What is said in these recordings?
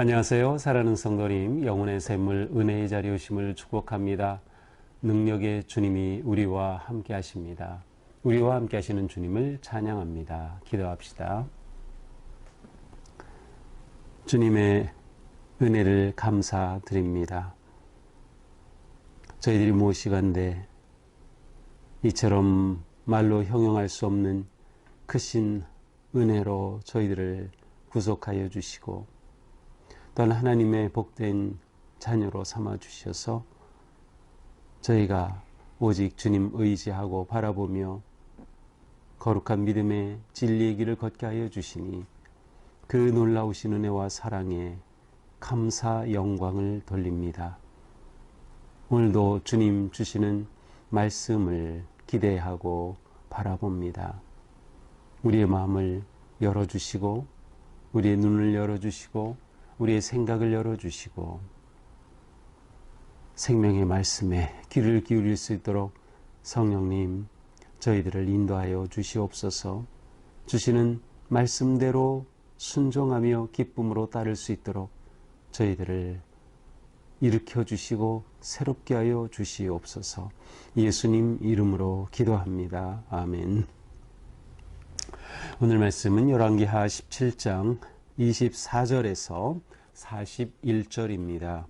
안녕하세요. 사랑하는 성도님, 영혼의 샘물, 은혜의 자리 오심을 축복합니다. 능력의 주님이 우리와 함께 하십니다. 우리와 함께 하시는 주님을 찬양합니다. 기도합시다. 주님의 은혜를 감사드립니다. 저희들이 무엇이간데 이처럼 말로 형용할 수 없는 크신 은혜로 저희들을 구속하여 주시고 또한 하나님의 복된 자녀로 삼아 주셔서 저희가 오직 주님 의지하고 바라보며 거룩한 믿음의 진리의 길을 걷게 하여 주시니 그 놀라우신 은혜와 사랑에 감사 영광을 돌립니다. 오늘도 주님 주시는 말씀을 기대하고 바라봅니다. 우리의 마음을 열어주시고 우리의 눈을 열어주시고 우리의 생각을 열어주시고 생명의 말씀에 귀를 기울일 수 있도록 성령님 저희들을 인도하여 주시옵소서 주시는 말씀대로 순종하며 기쁨으로 따를 수 있도록 저희들을 일으켜 주시고 새롭게 하여 주시옵소서 예수님 이름으로 기도합니다. 아멘. 오늘 말씀은 열왕기하 17장 24절에서 41절입니다.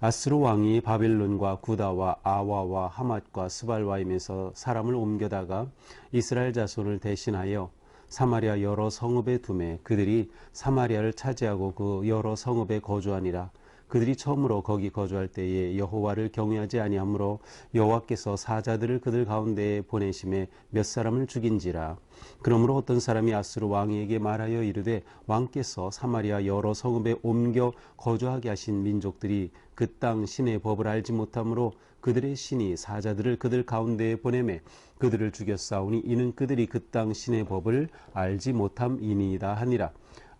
아스로 왕이 바벨론과 구다와 아와와 하맛과 스발와임에서 사람을 옮겨다가 이스라엘 자손을 대신하여 사마리아 여러 성읍에 두매 그들이 사마리아를 차지하고 그 여러 성읍에 거주하니라 그들이 처음으로 거기 거주할 때에 여호와를 경외하지 아니하므로 여호와께서 사자들을 그들 가운데에 보내심에 몇 사람을 죽인지라. 그러므로 어떤 사람이 아스루 왕에게 말하여 이르되 왕께서 사마리아 여러 성읍에 옮겨 거주하게 하신 민족들이 그 땅 신의 법을 알지 못하므로 그들의 신이 사자들을 그들 가운데에 보내매 그들을 죽였사오니 이는 그들이 그 땅 신의 법을 알지 못함이니이다 하니라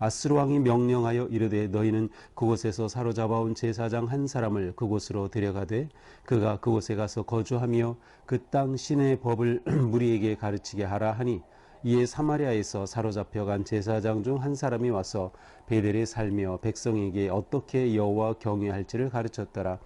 아스루 왕이 명령하여 이르되 너희는 그곳에서 사로잡아온 제사장 한 사람을 그곳으로 데려가되 그가 그곳에 가서 거주하며 그 땅 신의 법을 무리에게 가르치게 하라 하니 이에 사마리아에서 사로잡혀간 제사장 중 한 사람이 와서 베델에 살며 백성에게 어떻게 여호와 경외할지를 가르쳤더라.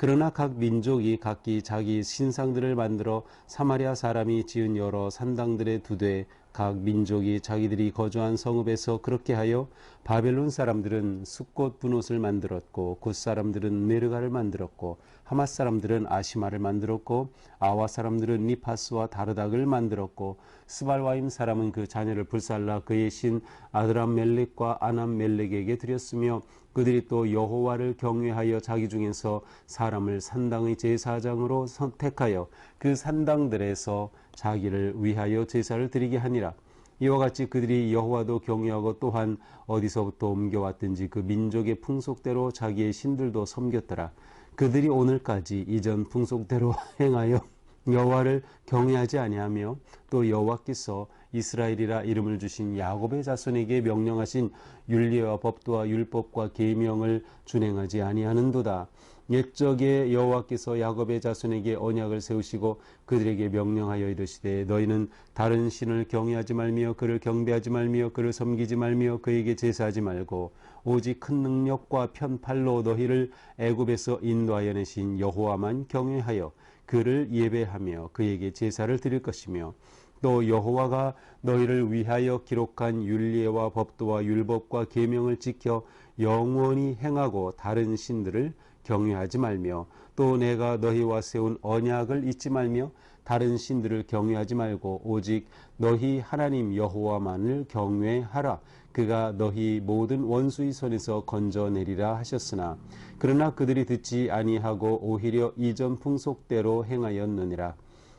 그러나 각 민족이 각기 자기 신상들을 만들어 사마리아 사람이 지은 여러 산당들에 두되 각 민족이 자기들이 거주한 성읍에서 그렇게 하여 바벨론 사람들은 숫꽃 분옷을 만들었고 굿 사람들은 네르가를 만들었고 하맛 사람들은 아시마를 만들었고 아와 사람들은 니파스와 다르닥을 만들었고 스발와임 사람은 그 자녀를 불살라 그의 신 아드람 멜렉과 아남 멜렉에게 드렸으며 그들이 또 여호와를 경외하여 자기 중에서 사람을 산당의 제사장으로 선택하여 그 산당들에서 자기를 위하여 제사를 드리게 하니라. 이와 같이 그들이 여호와도 경외하고 또한 어디서부터 옮겨왔든지 그 민족의 풍속대로 자기의 신들도 섬겼더라. 그들이 오늘까지 이전 풍속대로 행하여 여호와를 경외하지 아니하며 또 여호와께서 이스라엘이라 이름을 주신 야곱의 자손에게 명령하신 윤리와 법도와 율법과 계명을 준행하지 아니하는도다. 옛적에 여호와께서 야곱의 자손에게 언약을 세우시고 그들에게 명령하여 이르시되 너희는 다른 신을 경외하지 말며 그를 경배하지 말며 그를 섬기지 말며 그에게 제사하지 말고 오직 큰 능력과 편팔로 너희를 애굽에서 인도하여 내신 여호와만 경외하여 그를 예배하며 그에게 제사를 드릴 것이며 또 여호와가 너희를 위하여 기록한 율례와 법도와 율법과 계명을 지켜 영원히 행하고 다른 신들을 경외하지 말며 또 내가 너희와 세운 언약을 잊지 말며 다른 신들을 경외하지 말고 오직 너희 하나님 여호와만을 경외하라. 그가 너희 모든 원수의 손에서 건져내리라 하셨으나 그러나 그들이 듣지 아니하고 오히려 이전 풍속대로 행하였느니라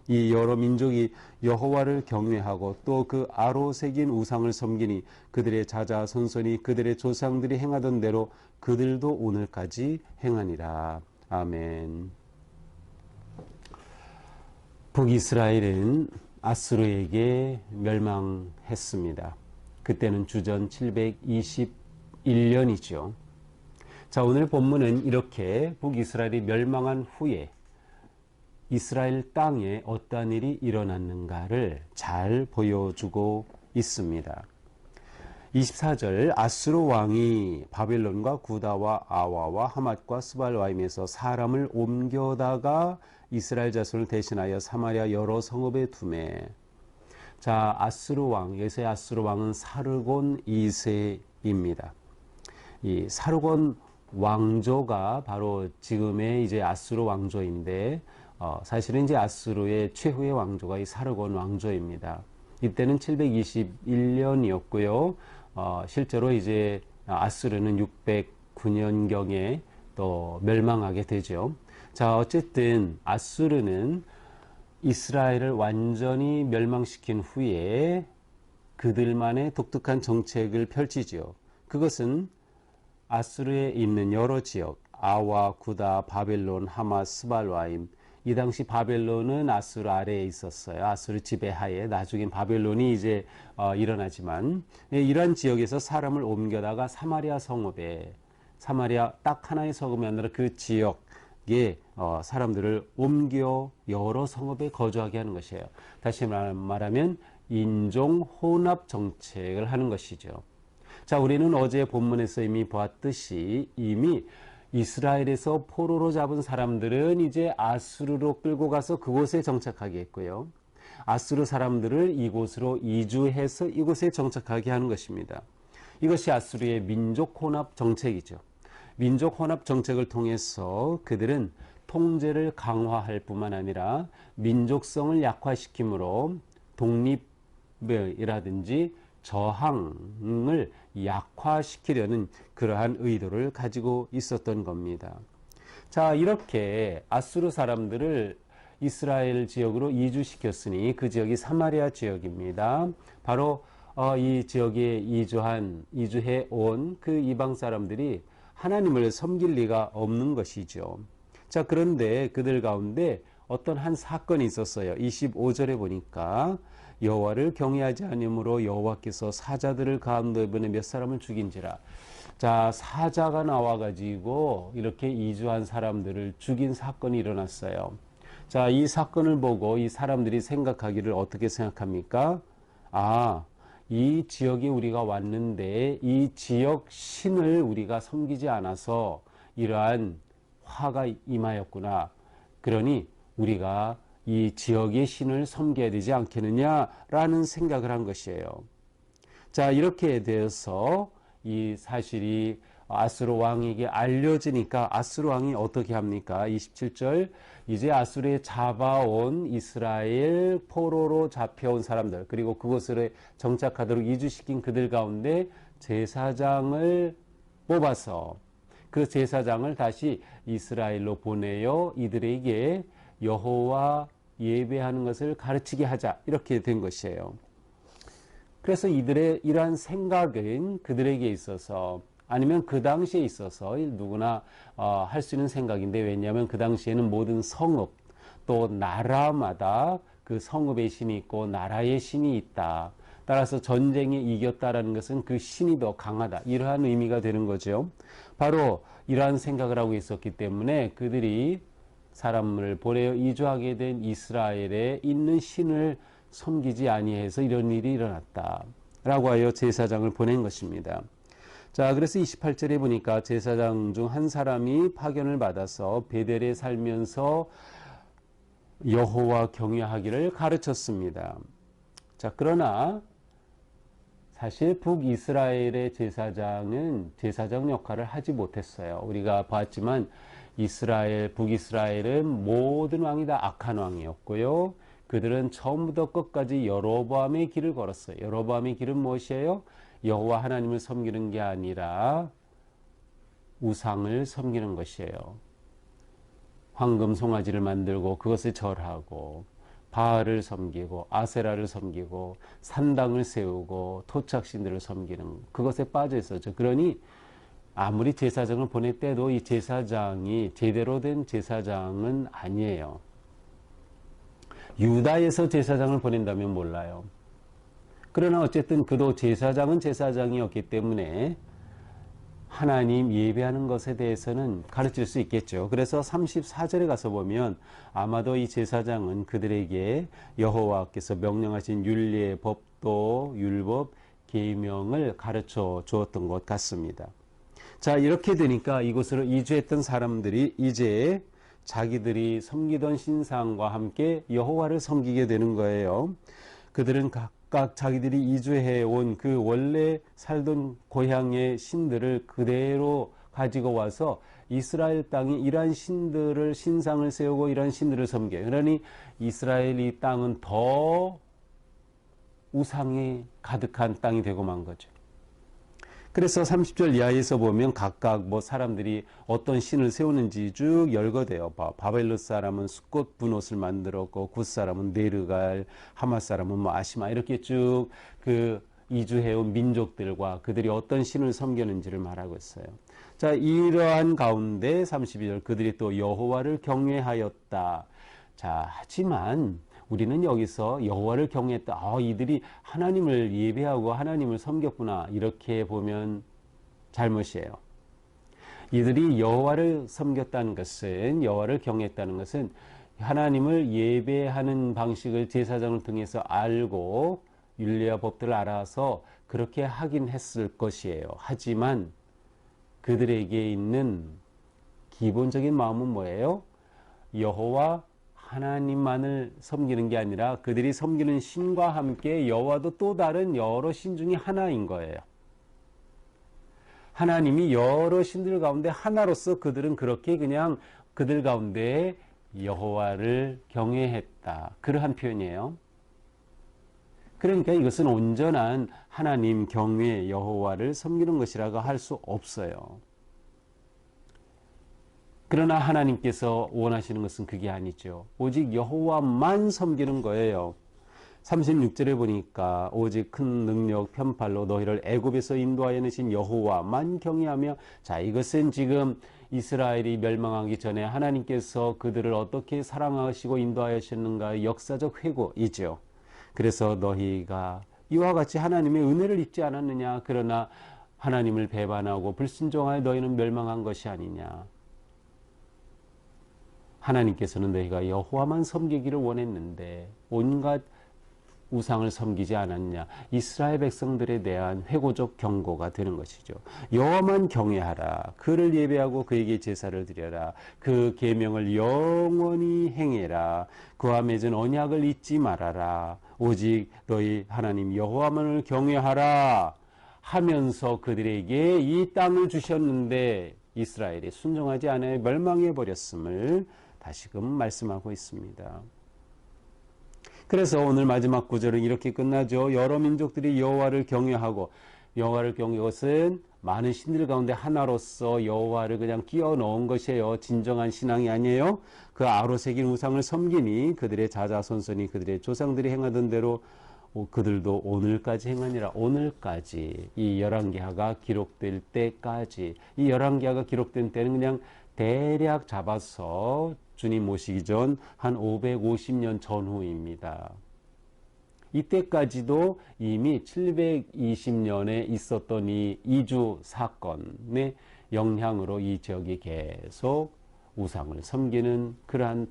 이 여러 민족이 여호와를 경외하고 또 그 아로 새긴 우상을 섬기니 그들의 자자 손손이 그들의 조상들이 행하던 대로 그들도 오늘까지 행하니라. 아멘. 북이스라엘은 아스루에게 멸망했습니다. 그때는 주전 721년이죠. 자, 오늘 본문은 이렇게 북이스라엘이 멸망한 후에 이스라엘 땅에 어떠한 일이 일어났는가를 잘 보여주고 있습니다. 24절 아수르 왕이 바벨론과 구다와 아와와 하맛과 스발와임에서 사람을 옮겨다가 이스라엘 자손을 대신하여 사마리아 여러 성읍에 두매. 자, 아수르 왕, 여기서의 아수르 왕은 사르곤 2세입니다. 이 사르곤 왕조가 바로 지금의 이제 아수르 왕조인데 어, 사실은 이제 아수르의 최후의 왕조가 이 사르곤 왕조입니다. 이때는 721년이었고요. 어, 실제로 이제 아수르는 609년경에 또 멸망하게 되죠. 자, 어쨌든 아수르는 이스라엘을 완전히 멸망시킨 후에 그들만의 독특한 정책을 펼치지요. 그것은 아수르에 있는 여러 지역, 아와, 구다, 바벨론, 하마, 스발와임, 이 당시 바벨론은 아수르 아래에 있었어요. 아수르 지배하에 나중엔 바벨론이 이제 어, 일어나지만 예, 이러한 지역에서 사람을 옮겨다가 사마리아 성읍에 사마리아 딱 하나의 성읍이 아니라 그 지역에 어, 사람들을 옮겨 여러 성읍에 거주하게 하는 것이에요. 다시 말하면 인종 혼합 정책을 하는 것이죠. 자, 우리는 어제 본문에서 이미 보았듯이 이미 이스라엘에서 포로로 잡은 사람들은 이제 아수르로 끌고 가서 그곳에 정착하게 했고요. 아수르 사람들을 이곳으로 이주해서 이곳에 정착하게 하는 것입니다. 이것이 아수르의 민족 혼합 정책이죠. 민족 혼합 정책을 통해서 그들은 통제를 강화할 뿐만 아니라 민족성을 약화시키므로 독립이라든지 저항을 약화시키려는 그러한 의도를 가지고 있었던 겁니다. 자, 이렇게 아수르 사람들을 이스라엘 지역으로 이주시켰으니 그 지역이 사마리아 지역입니다. 바로 어, 이 지역에 이주한 이주해 온 그 이방 사람들이 하나님을 섬길 리가 없는 것이죠. 자, 그런데 그들 가운데 어떤 한 사건이 있었어요. 25절에 보니까 여호와를 경외하지 않으므로 여호와께서 사자들을 가운데 보내 몇 사람을 죽인지라. 자, 사자가 나와 가지고 이렇게 이주한 사람들을 죽인 사건이 일어났어요. 자, 이 사건을 보고 이 사람들이 생각하기를 어떻게 생각합니까? 아, 이 지역에 우리가 왔는데 이 지역 신을 우리가 섬기지 않아서 이러한 화가 임하였구나. 그러니 우리가 이 지역의 신을 섬겨야 되지 않겠느냐라는 생각을 한 것이에요. 자, 이렇게 되어서 이 사실이 아수르 왕에게 알려지니까 아수르 왕이 어떻게 합니까? 27절 이제 아수르에 잡아온 이스라엘 포로로 잡혀온 사람들 그리고 그곳을 정착하도록 이주시킨 그들 가운데 제사장을 뽑아서 그 제사장을 다시 이스라엘로 보내어 이들에게 여호와 예배하는 것을 가르치게 하자 이렇게 된 것이에요. 그래서 이들의 이러한 생각은 그들에게 있어서 아니면 그 당시에 있어서 누구나 어, 할 수 있는 생각인데 왜냐하면 그 당시에는 모든 성읍 또 나라마다 그 성읍의 신이 있고 나라의 신이 있다. 따라서 전쟁에 이겼다라는 것은 그 신이 더 강하다. 이러한 의미가 되는 거죠. 바로 이러한 생각을 하고 있었기 때문에 그들이 사람을 보내어 이주하게 된 이스라엘에 있는 신을 섬기지 아니해서 이런 일이 일어났다. 라고 하여 제사장을 보낸 것입니다. 자, 그래서 28절에 보니까 제사장 중 한 사람이 파견을 받아서 베델에 살면서 여호와 경외하기를 가르쳤습니다. 자, 그러나 사실 북이스라엘의 제사장은 제사장 역할을 하지 못했어요. 우리가 봤지만 이스라엘, 북이스라엘은 모든 왕이 다 악한 왕이었고요. 그들은 처음부터 끝까지 여로보암의 길을 걸었어요. 여로보암의 길은 무엇이에요? 여호와 하나님을 섬기는 게 아니라 우상을 섬기는 것이에요. 황금 송아지를 만들고 그것을 절하고 바알을 섬기고 아세라를 섬기고 산당을 세우고 토착신들을 섬기는 그것에 빠져 있었죠. 그러니 아무리 제사장을 보냈대도 이 제사장이 제대로 된 제사장은 아니에요. 유다에서 제사장을 보낸다면 몰라요. 그러나 어쨌든 그도 제사장은 제사장이었기 때문에 하나님 예배하는 것에 대해서는 가르칠 수 있겠죠. 그래서 34절에 가서 보면 아마도 이 제사장은 그들에게 여호와께서 명령하신 윤리의 법도 율법 계명을 가르쳐 주었던 것 같습니다. 자, 이렇게 되니까 이곳으로 이주했던 사람들이 이제 자기들이 섬기던 신상과 함께 여호와를 섬기게 되는 거예요. 그들은 각각 자기들이 이주해 온 그 원래 살던 고향의 신들을 그대로 가지고 와서 이스라엘 땅이 이러한 신들을 신상을 세우고 이러한 신들을 섬겨요. 그러니 이스라엘 이 땅은 더 우상이 가득한 땅이 되고 만 거죠. 그래서 30절 이하에서 보면 각각 뭐 사람들이 어떤 신을 세우는지 쭉 열거돼요. 바벨로 사람은 수꽃 분옷을 만들었고 굿 사람은 네르갈, 하마 사람은 뭐 아시마 이렇게 쭉그 이주해온 민족들과 그들이 어떤 신을 섬겼는지를 말하고 있어요. 자, 이러한 가운데 32절 그들이 또 여호와를 경외하였다. 자, 하지만 우리는 여기서 여호와를 경외했다. 아, 이들이 하나님을 예배하고 하나님을 섬겼구나. 이렇게 보면 잘못이에요. 이들이 여호와를 섬겼다는 것은 여호와를 경외했다는 것은 하나님을 예배하는 방식을 제사장을 통해서 알고 윤리와 법들을 알아서 그렇게 하긴 했을 것이에요. 하지만 그들에게 있는 기본적인 마음은 뭐예요? 여호와 하나님만을 섬기는 게 아니라 그들이 섬기는 신과 함께 여호와도 또 다른 여러 신 중에 하나인 거예요. 하나님이 여러 신들 가운데 하나로서 그들은 그렇게 그냥 그들 가운데 여호와를 경외했다. 그러한 표현이에요. 그러니까 이것은 온전한 하나님 경외 여호와를 섬기는 것이라고 할 수 없어요. 그러나 하나님께서 원하시는 것은 그게 아니죠. 오직 여호와만 섬기는 거예요. 36절에 보니까 오직 큰 능력 편팔로 너희를 애굽에서 인도하여 내신 여호와만 경외하며 자 이것은 지금 이스라엘이 멸망하기 전에 하나님께서 그들을 어떻게 사랑하시고 인도하셨는가 역사적 회고이죠. 그래서 너희가 이와 같이 하나님의 은혜를 입지 않았느냐 그러나 하나님을 배반하고 불순종하여 너희는 멸망한 것이 아니냐. 하나님께서는 너희가 여호와만 섬기기를 원했는데 온갖 우상을 섬기지 않았냐. 이스라엘 백성들에 대한 회고적 경고가 되는 것이죠. 여호와만 경외하라. 그를 예배하고 그에게 제사를 드려라. 그 계명을 영원히 행해라. 그와 맺은 언약을 잊지 말아라. 오직 너희 하나님 여호와만을 경외하라. 하면서 그들에게 이 땅을 주셨는데 이스라엘이 순종하지 않아 멸망해 버렸음을 다시금 말씀하고 있습니다. 그래서 오늘 마지막 구절은 이렇게 끝나죠. 여러 민족들이 여호와를 경외하고 여호와를 경외 것은 많은 신들 가운데 하나로서 여호와를 그냥 끼워 넣은 것이에요. 진정한 신앙이 아니에요. 그 아로 새긴 우상을 섬기니 그들의 자자손손이 그들의 조상들이 행하던 대로 그들도 오늘까지 행하니라 오늘까지 이 열왕기하가 기록될 때까지 이 열왕기하가 기록된 때는 그냥 대략 잡아서 주님 모시기 전 한 550년 전후입니다. 이때까지도 이미 720년에 있었던 이 이주 사건의 영향으로 이 지역이 계속 우상을 섬기는 그러한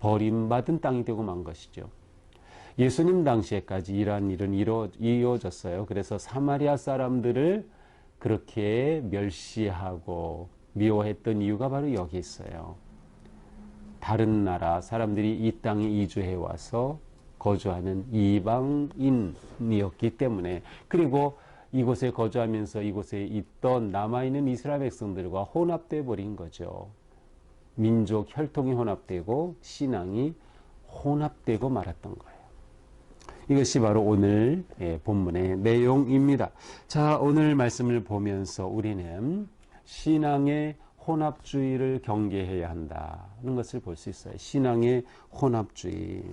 버림받은 땅이 되고 만 것이죠. 예수님 당시에까지 이러한 일은 이어졌어요. 그래서 사마리아 사람들을 그렇게 멸시하고 미워했던 이유가 바로 여기 있어요. 다른 나라 사람들이 이 땅에 이주해 와서 거주하는 이방인이었기 때문에 그리고 이곳에 거주하면서 이곳에 있던 남아있는 이스라엘 백성들과 혼합돼 버린 거죠. 민족 혈통이 혼합되고 신앙이 혼합되고 말았던 거예요. 이것이 바로 오늘 예, 본문의 내용입니다. 자, 오늘 말씀을 보면서 우리는 신앙의 혼합주의를 경계해야 한다는 것을 볼 수 있어요. 신앙의 혼합주의.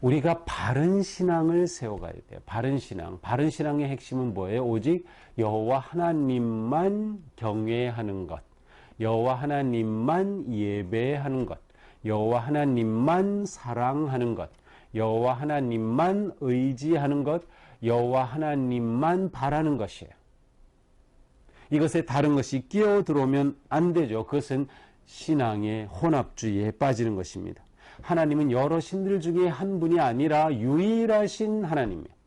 우리가 바른 신앙을 세워가야 돼요. 바른 신앙. 바른 신앙의 핵심은 뭐예요? 오직 여호와 하나님만 경외하는 것. 여호와 하나님만 예배하는 것. 여호와 하나님만 사랑하는 것. 여호와 하나님만 의지하는 것. 여호와 하나님만 바라는 것이에요. 이것에 다른 것이 끼어 들어오면 안 되죠. 그것은 신앙의 혼합주의에 빠지는 것입니다. 하나님은 여러 신들 중에 한 분이 아니라 유일하신 하나님이에요.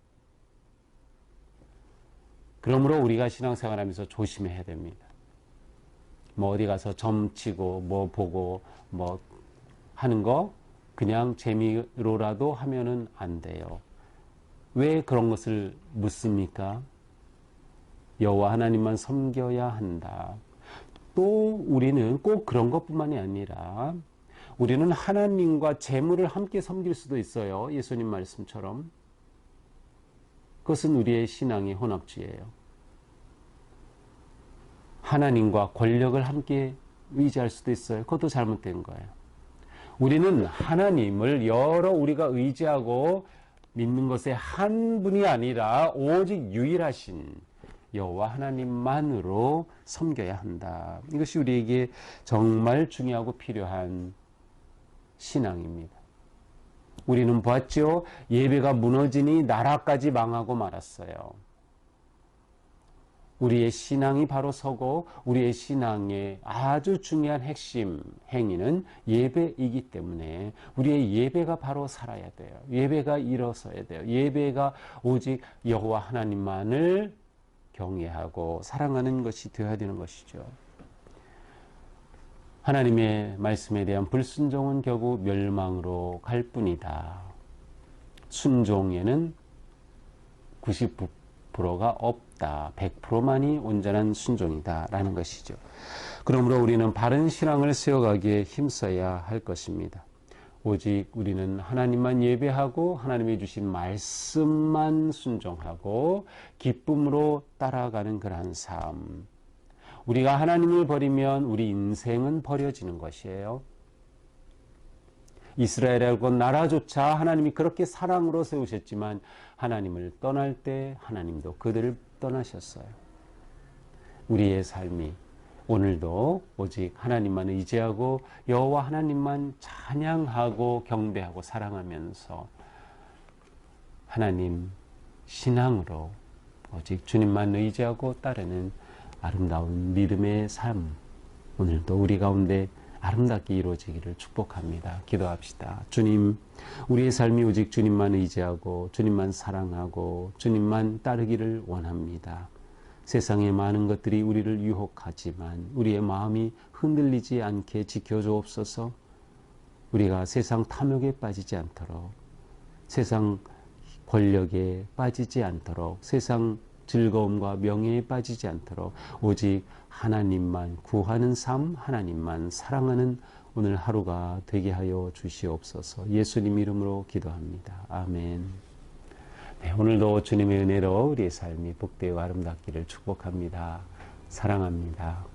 그러므로 우리가 신앙생활하면서 조심해야 됩니다. 뭐 어디 가서 점치고 뭐 보고 뭐 하는 거 그냥 재미로라도 하면은 안 돼요. 왜 그런 것을 묻습니까? 여호와 하나님만 섬겨야 한다. 또 우리는 꼭 그런 것뿐만이 아니라 우리는 하나님과 재물을 함께 섬길 수도 있어요. 예수님 말씀처럼. 그것은 우리의 신앙의 혼합주의예요. 하나님과 권력을 함께 의지할 수도 있어요. 그것도 잘못된 거예요. 우리는 하나님을 여러 우리가 의지하고 믿는 것의 한 분이 아니라 오직 유일하신 여호와 하나님만으로 섬겨야 한다. 이것이 우리에게 정말 중요하고 필요한 신앙입니다. 우리는 보았죠. 예배가 무너지니 나라까지 망하고 말았어요. 우리의 신앙이 바로 서고 우리의 신앙의 아주 중요한 핵심 행위는 예배이기 때문에 우리의 예배가 바로 살아야 돼요. 예배가 일어서야 돼요. 예배가 오직 여호와 하나님만을 경외하고 사랑하는 것이 되어야 되는 것이죠. 하나님의 말씀에 대한 불순종은 결국 멸망으로 갈 뿐이다. 순종에는 99%가 없다. 100%만이 온전한 순종이다. 라는 것이죠. 그러므로 우리는 바른 신앙을 세워가기에 힘써야 할 것입니다. 오직 우리는 하나님만 예배하고 하나님이 주신 말씀만 순종하고 기쁨으로 따라가는 그러한 삶. 우리가 하나님을 버리면 우리 인생은 버려지는 것이에요. 이스라엘하고 나라조차 하나님이 그렇게 사랑으로 세우셨지만 하나님을 떠날 때 하나님도 그들을 떠나셨어요. 우리의 삶이 오늘도 오직 하나님만 의지하고 여호와 하나님만 찬양하고 경배하고 사랑하면서 하나님 신앙으로 오직 주님만 의지하고 따르는 아름다운 믿음의 삶 오늘도 우리 가운데 아름답게 이루어지기를 축복합니다. 기도합시다. 주님, 우리의 삶이 오직 주님만 의지하고 주님만 사랑하고 주님만 따르기를 원합니다. 세상의 많은 것들이 우리를 유혹하지만 우리의 마음이 흔들리지 않게 지켜주옵소서. 우리가 세상 탐욕에 빠지지 않도록 세상 권력에 빠지지 않도록 세상 즐거움과 명예에 빠지지 않도록 오직 하나님만 구하는 삶, 하나님만 사랑하는 오늘 하루가 되게 하여 주시옵소서. 예수님 이름으로 기도합니다. 아멘. 네, 오늘도 주님의 은혜로 우리의 삶이 복되고 아름답기를 축복합니다. 사랑합니다.